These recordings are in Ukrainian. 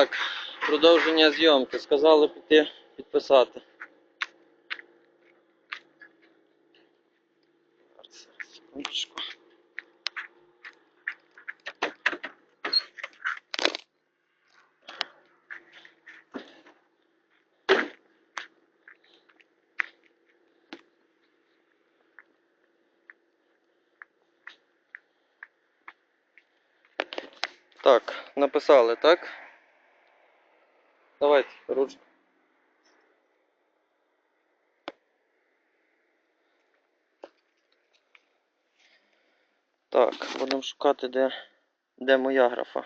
Так, продовження зйомки. Сказали піти підписати. Так, написали, так? Давайте, ручку. Так, будемо шукати, де, де моя графа.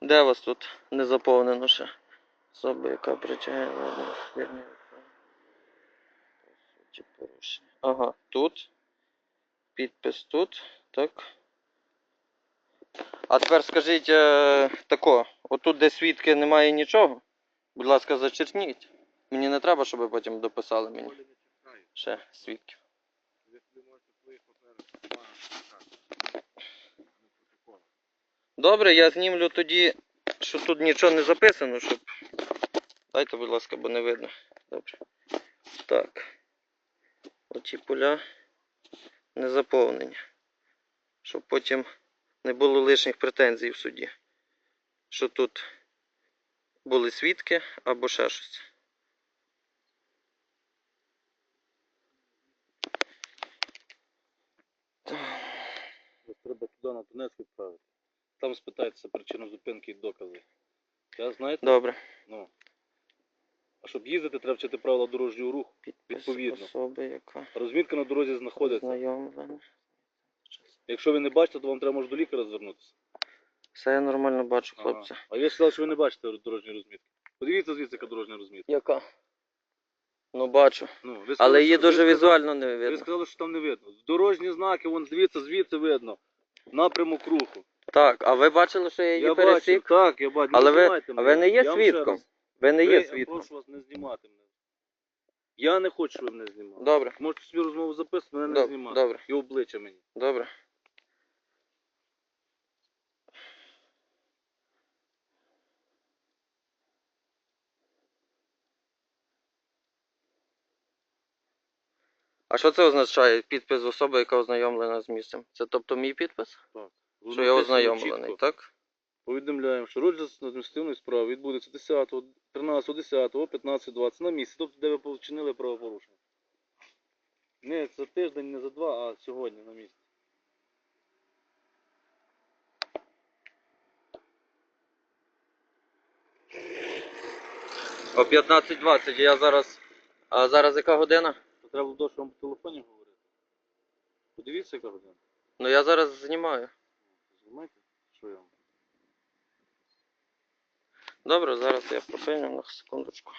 Де вас тут не заповнено ще? Особа, яка притягає суті порушення. Ага, тут. Підпис тут. Так. А тепер скажіть е, тако, отут, де свідки немає нічого. Будь ласка, зачеркніть. Мені не треба, щоб ви потім дописали мені ще свідків. Добре, я знімлю тоді, що тут нічого не записано, щоб. Дайте, будь ласка, бо не видно. Добре. Так. Оці поля не заповнені. Щоб потім не було лишніх претензій в суді. Що тут були свідки або ще щось. Ось Треба туди на Донецьк відправити. Там спитається причину зупинки і докази. Я знаєте? Добре. Ну. А щоб їздити, треба вчити правила дорожнього руху. Відповідно. особи, яка Розмітка на дорозі знаходиться. ознайомлена. Якщо ви не бачите, то вам треба може до лікаря звернутися. Все я нормально бачу, Ага. хлопці. А я сказав, що ви не бачите дорожньої розмітки. Подивіться звідси, яка дорожня розмітка. Яка? Ну бачу. Ну, ви Але її що- ви дуже сказали- візуально не Ви видно. сказали, що там не видно. Дорожні знаки, вон дивіться, звідси видно. Напрямок руху. Так, а ви бачили, що я її Я пересік? так, я бачу. Але не ви- а ви не є Я вам ще свідком? раз- Ви не є Я свідком. прошу вас не знімати мене. Я не хочу, щоб ви мене знімали. Добре, Можете собі розмову записувати, мене не добре, знімати. добре, І обличчя мені. добре. А що це означає? Підпис особи, яка ознайомлена з місцем? Це тобто мій підпис? Що я написано ознайомлений, чітко. так? Повідомляємо, що розгляд адміністративної справи відбудеться 10, 13, 10, 15, 20 на місці, тобто де ви вчинили правопорушення. Не за тиждень, не за два, а сьогодні на місці. О 15.20 я зараз. А зараз яка година? То треба було, що вам по телефоні говорити. Подивіться, яка година. Ну я зараз знімаю. Знімайте, що я вам. Добре, зараз я припиню на секундочку.